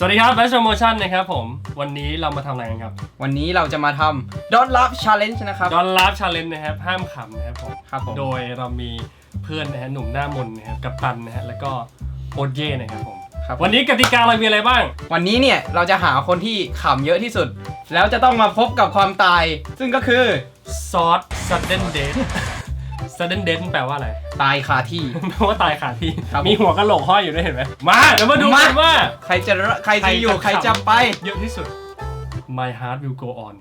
สวัสดีครับ Best Promotion นะครับผม วันนี้เรามาทำอะไรกันครับ วันนี้เราจะมาทำ Don't Love Challenge นะครับดอนลับชาเลนจ์นะครับ ห้ามขำนะครับผม ครับผม โดยเรามีเพื่อนนะฮะหนุ่มหน้ามนนะครับ กับตันนะฮะ แล้วก็โอดเย่นะครับผม ครับวันนี้กติกาเรามีอะไรบ้าง วันนี้เนี่ยเราจะหาคนที่ขำเยอะที่สุด แล้วจะต้องมาพบกับความตาย ซึ่งก็คือ ซอส sudden death sudden death แปลว่าอะไร ตายคาที่ แปลว่าตายขาดที่ ครับผม มีหัวกะโหลกห้อยอยู่ด้วยเห็นไหม มาเดี๋ยวมาดูกันมาว่า ใครจะใครจะอยู่ใคใครรจะจะขำไป เยอะที่สุด My heart will go on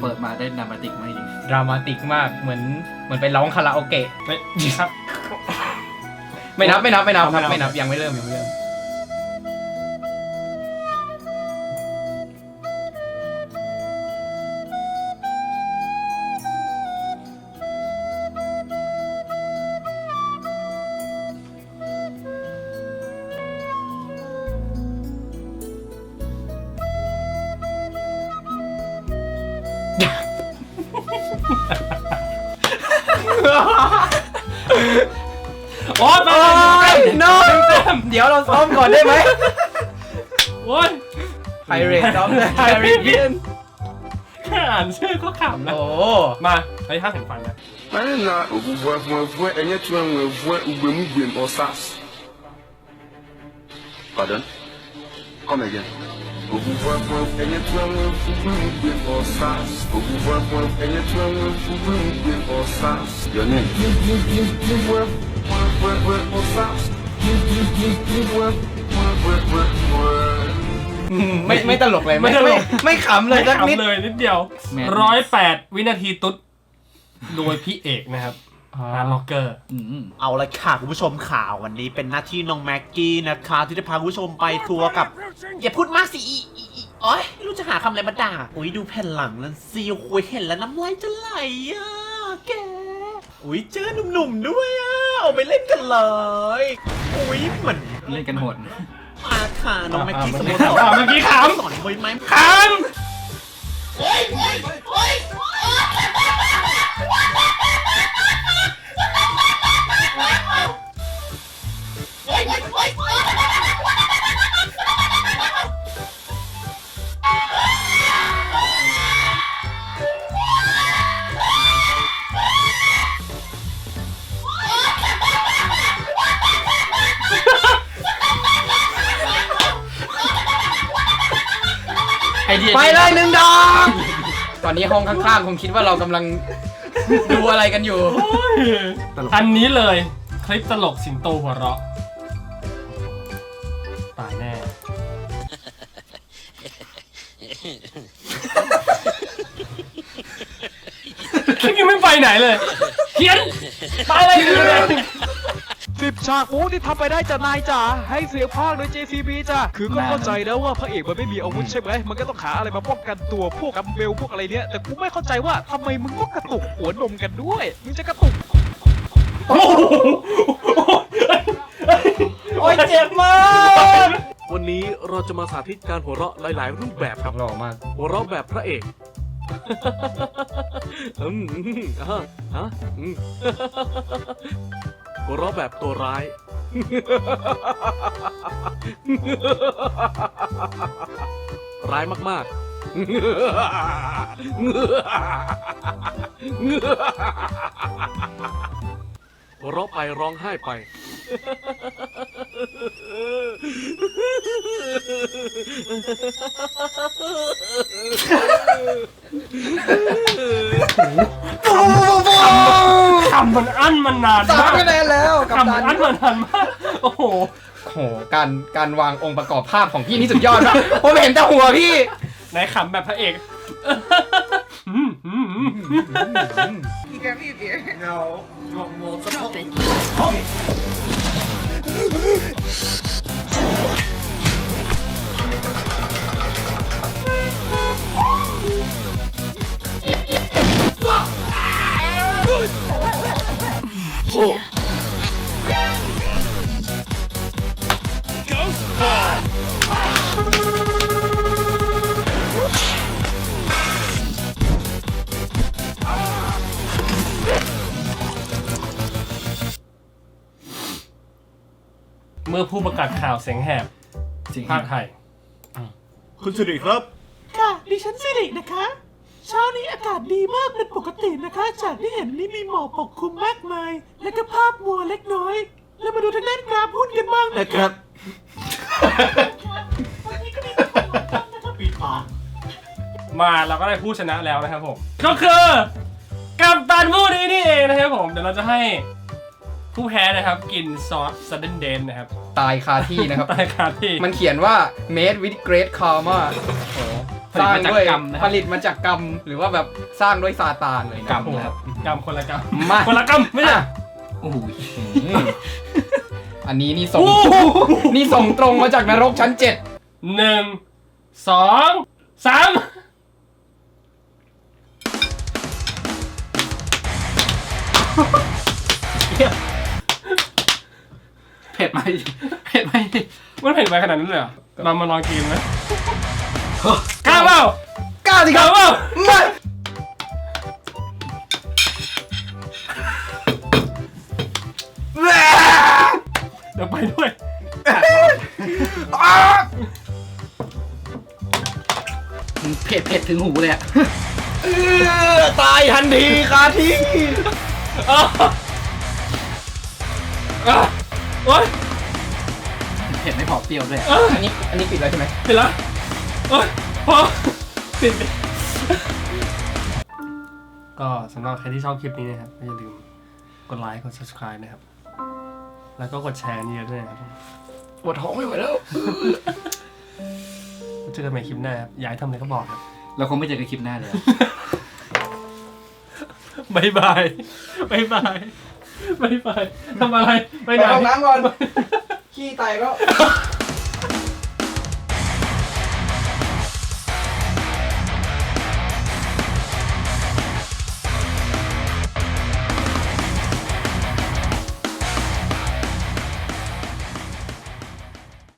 เปิดมาได้ดรามาติกไม่ดีดรามาติกมากเหมือนเหมือนไปร้องคาราโอเกะ ไม่ครับ ไม่นับไม่นับไม่นับครับไม่ไม่นันับบยังไม่เริ่มยังไม่เริ่ม เดี๋ยวเราซ้อมก่อนได้ไหมโอ๊ย Pirate ซ้อมเลย Pirate แค่อ่านชื่อก็ขำแล้ว โอ้มาเฮ้ยห้ามเห็นฟันนะ Anyị na ovuvuevuevue enyetu enwevue ugbemugbe ọsas. Pardon? Come again. Ovuvuevue enyetu enwevu ugbemugbe ọsas. Ovuvuevue enyetu enwevu ugbemugbe ọsas. Your name? Vuevue ọsas. Vuevue ไม่ไม่ตลกเลยไม่ตลก ไม่ขำเลยสักนิดไม่ขำเลยนิดเดียวแมน ร้อยแปดวินาทีตุ๊ด โดยพี่เอกนะครับอ๋อฮาร์ล็อกเกอร์ อืม เอาละค่ะคุณผู้ชมข่าววันนี้เป็นหน้าที่น้องแม็กกี้นะคะ ที่จะพาคุณผู้ชมไปทัวร์กับ อย่าพูดมากสิอีอีอีโอ้ยไม่รู้จะหาคำอะไรมาด่าอุ้ยดูแผ่นหลังแล้วสิโอ้ยเห็นแล้วน้ำลายจะไหลอะแกอุ้ยเจอหนุ่มๆด้วยอะเอาไปเล่นกันเลยอุ้ยเหมือน เล่นกันโหดมาค่ะน้องแม็กกี้สโมสรอะเมื่อกี้ขสอนมวยไหมำขำไอ เดียไปเลยหนึ่งดอกตอนนี้ห้องข้างๆคงคิดว่าเรากำลังดูอะไรกันอยู่อันนี้เลยคลิปตลกสิงโตหัวเราะตายแน่ คลิปยังไม่ไปไหนเลยเขียนไปอะไรกันเลย สิบฉากมูที่ทำไปได้จ้ะนายจ๋าให้เสียงภาคโดย JCB จ้ะคือก็เข้าใจนะว่าพระเอกมันไม่มีอาวุธใช่ไหมมันก็ต้องหาอะไรมาป้องกันตัวพวกกัมเบลพวกอะไรเนี้ยแต่กูไม่เข้าใจว่าทำไมมึงต้องกระตุกหัวนมกันด้วยมึงจะกระตุกโอ้โหโอ้ยเจ็บมาก วันนี้เราจะมาสาธิตการหัวเราะหลายๆ รูปแบบครับหล่อมาก หัวเราะแบบพระเอกอืมอืมอ่าฮะอืม หัวเราะแบบตัวร้าย ร้ายมากๆหัวเราะไปร้องไห้ไป มันอั้นมันนานสามมากคะแนนแล้วกับขำมัตันนอั้นมันนานมาก โอ้โห โอ้โหการการวางองค์ประกอบภาพของพี่นี่สุดยอดมากผมเห็นแต่หัวพี่ ไหนขำแบบพระเอกอืมอืมอืม Ghost เมื่อผู้ประกาศข่าวเสียงแหบจริงภาคไทย คุณสิริครับ ค่ะดิฉันสิรินะคะ เช้านี้อากาศดีมากเป็นปกตินะคะ จากที่เห็นนี่มีหมอกปกคลุมมากมาย และก็ภาพมัวเล็กน้อย แล้วมาดูทางด้านกราฟหุ้นกันบ้างนะครับ วันนี้ก็มีคนลงทุนนะครับปีปากมาเราก็ได้ผู้ชนะแล้วนะครับผม ก็คือกัปตันผู้นี้นี่เองนะครับผม เดี๋ยวเราจะให้ ผู้แพ้นะครับกินซอส sudden death นะครับตายคาที่นะครับ ตายคาที่มันเขียนว่า made with great karma ผลิตมาจากด้วยกรรมนะคผรับลิตมาจากกรรม หรือว่าแบบสร้างด้วยซาตานเลยนะกรรมนะครับกรรมคนละกรรมมาคนละกรรมไม่ใช่อะโอ้โหอืมอันนี้นี่ส่งนี่ส่งตรงมาจากนรกชั้นเจ็ดหนึ่งสองสามเผ็ดไหมเผ็ดไหมมันเผ็ดไปขนาดนั้นเลยเหรอเรามาลองกินไหมกล้าเปล่ากล้าสิกคล้ารับเปล่ามาเดี๋ยวไปด้วยเผ็ดเผ็ดถึงหูเลยอะเออตายทันทีคาที่ อะอะ โอ๊ยเผ็ดไม่พอเปรี้ยวด้วยอะอะอันนี้อันนี้ปิดแล้วใช่ไหมปิดละโอ๊ยพอปิดปิดก็สำหรับใครที่ชอบคลิปนี้นะครับก็อย่าลืมกดไลค์กด subscribe นะครับ แล้วก็กดแชร์นี่เยอะด้วยนะครับปวดท้องไม่ไหวแล้วเจอกันใหม่คลิปหน้าครับอยากให้ทำอะไรก็บอกครับเราคงไม่เจอกันคลิปหน้าเลยอะบายบายบายบาย ไม่ไปทำอะไรไปไปไหน ห้องน้ำก่อนขี้ไตแล้ว